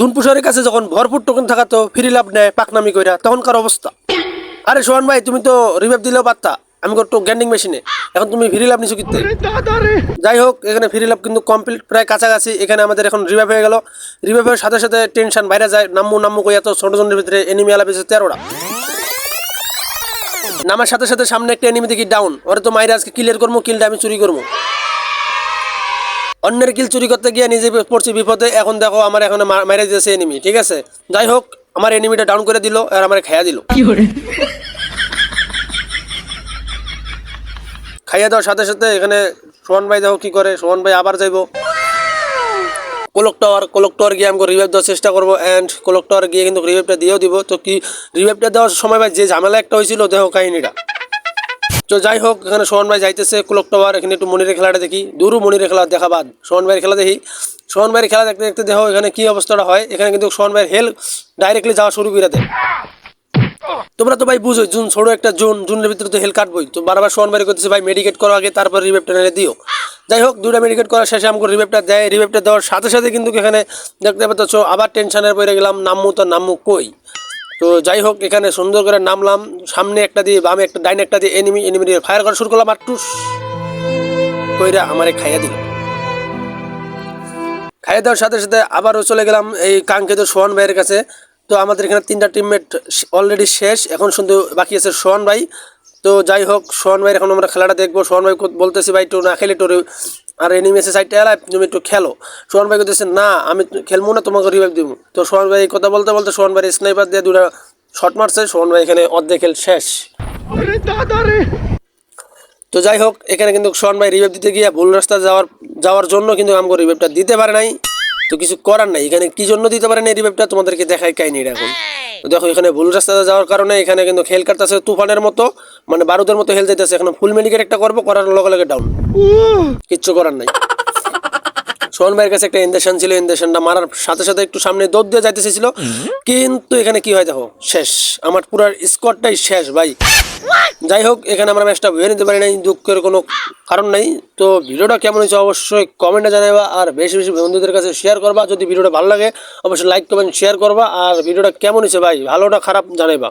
জুনপুষারের কাছে যখন ভরপুর টোকেন থাকা তো ফ্রি লাভ নেয় পাকনামি কইরা তখনকার অবস্থা। আরে সোহান ভাই তুমি তো রিভাইভ দিলেও পারতা। আমি করতো গ্যান্ডিং মেশিনে এখন তুমি ফ্রি লাভ নিছো কিনতে যাই হোক এখানে ফ্রি লাভ কিন্তু কমপ্লিট প্রায় কাছাকাছি। এখানে আমাদের এখন রিভাইভ হয়ে গেল। রিভাইভের সাথে সাথে টেনশন বাইরে যায়। নাম্মু নাম্মু কইয়া তো ছোট জনের ভিতরে এনিমি আলা পেয়েছে তেরোটা। নামার সাথে সাথে সামনে একটা এনিমি দেখি ডাউন ওরা তো মাইরে আজকে কিলের করব কিলটা আমি চুরি করব অন্যের কিল চুরি করতে গিয়ে নিজে পড়ছি বিপদে এখন দেখো আমার এখন মাইরে দিয়েছে এনিমি ঠিক আছে? যাই হোক আমার এনিমিটা ডাউন করে দিল আর আমার খাইয়া দিল। খাইয়া দেওয়ার সাথে সাথে এখানে সোহান ভাই দেখো কি করে সোহান ভাই আবার যাইবো। কোলক টাওয়ার কোলক টাওয়ার গিয়ে আমাকে রিভাইভ দেওয়ার চেষ্টা করব অ্যান্ড কোলক টাওয়ার গিয়ে কিন্তু রিভাইভটা দিয়েও দিব। তো কি রিভাইভটা দেওয়ার সময় ভাই যে ঝামেলা একটা হয়েছিল দেখো কাহিনীটা। তো যাই হোক, এখানে সোহন ভাই যাইতেছে কুলক টাওয়ার এখানে একটু মনিরের খেলাটা দেখি। দূরও মনিরের খেলা দেখা বাদ। সোহন ভাইয়ের খেলা দেখি। সোহন ভাইয়ের খেলা দেখতে দেখতে দেখো এখানে কি অবস্থাটা হয়। এখানে কিন্তু সোহন ভাইয়ের হেল ডাইরেক্টলি যাওয়া শুরু করে দেয়। তোমরা তো ভাই বুঝো জুন ছোট একটা জুন, জুনের ভিতরে তো হেল কাটবই। তো বারবার সোহন ভাই করতেছে ভাই মেডিকেট করো আগে, তারপর রিভেপটা নিলে দিও। যাই হোক দুটা মেডিকেট করার শেষে আমাকে রিভেপটা দেয়। রিভেপটা দেওয়ার সাথে সাথে কিন্তু এখানে দেখতে পাচ্ছ, আবার টেনশনের পরে গেলাম, নাম্মু তো নাম্মু কই? তো যাই হোক, এখানে সুন্দর করে নামলাম। সামনে একটা দিয়ে বামে একটা, ডাইন একটা দিয়ে এনিমি এনিমি দিয়ে ফায়ার করা শুরু করলাম আর কইরা আমারে খাইয়া দিল। খাইয়ে দেওয়ার সাথে সাথে আবারও চলে গেলাম এই কাঙ্ক্ষিত সোহান ভাইয়ের কাছে। তো আমাদের এখানে তিনটা টিমমেট অলরেডি শেষ, এখন শুধু বাকি আছে সোহান ভাই। তো যাই হোক, সোহান ভাইয়ের এখন আমরা খেলাটা দেখব। সোহান ভাই বলতেছি, ভাই, একটু না খেলে একটু রে- আর এনিমেসে সাইডটা এলাই তুমি একটু খেলো। সোহান ভাই বলতেছে না আমি খেলব না তোমাকে রিভাইভ দিব। তো সোহান ভাই এই কথা বলতে বলতে সোহান ভাই স্নাইপার দিয়ে দুটা শট মারছে। সোহান ভাই এখানে অর্ধেক খেল শেষ। তো যাই হোক এখানে কিন্তু সোহান ভাই রিভাইভ দিতে গিয়ে ভুল রাস্তা যাওয়ার যাওয়ার জন্য কিন্তু আমাকে রিভাইভটা দিতে পারে নাই। তো কিছু করার নাই। এখানে কি জন্য দিতে পারে না রিভাইভটা তোমাদেরকে দেখাই কাহিনিটা এখন। দেখো এখানে ভুল রাস্তাতে যাওয়ার কারণে এখানে কিন্তু খেল কাটতেছে তুফানের মতো মানে বারুদের মতো হেল যাইতেছে। এখন ফুল মেডিকেট একটা করব করার লগে লগে ডাউন কিচ্ছু করার নাই। সোহন ভাইয়ের কাছে একটা ইন্দেশন ছিল ইন্দেশনটা মারার সাথে সাথে একটু সামনে দৌড় দিয়ে যাইতেছিল কিন্তু এখানে কি হয় দেখো শেষ। আমার পুরো স্কোয়াডটাই শেষ ভাই। যাই হোক এখানে আমরা ম্যাচটা ভেবে নিতে পারি নাই, দুঃখের কোনো কারণ নাই। তো ভিডিওটা কেমন হয়েছে অবশ্যই কমেন্টে জানাবা আর বেশি বেশি বন্ধুদের কাছে শেয়ার করবা। যদি ভিডিওটা ভালো লাগে, অবশ্যই লাইক কমেন্ট শেয়ার করবা। আর ভিডিওটা কেমন হয়েছে ভাই, ভালোটা খারাপ জানাইবা।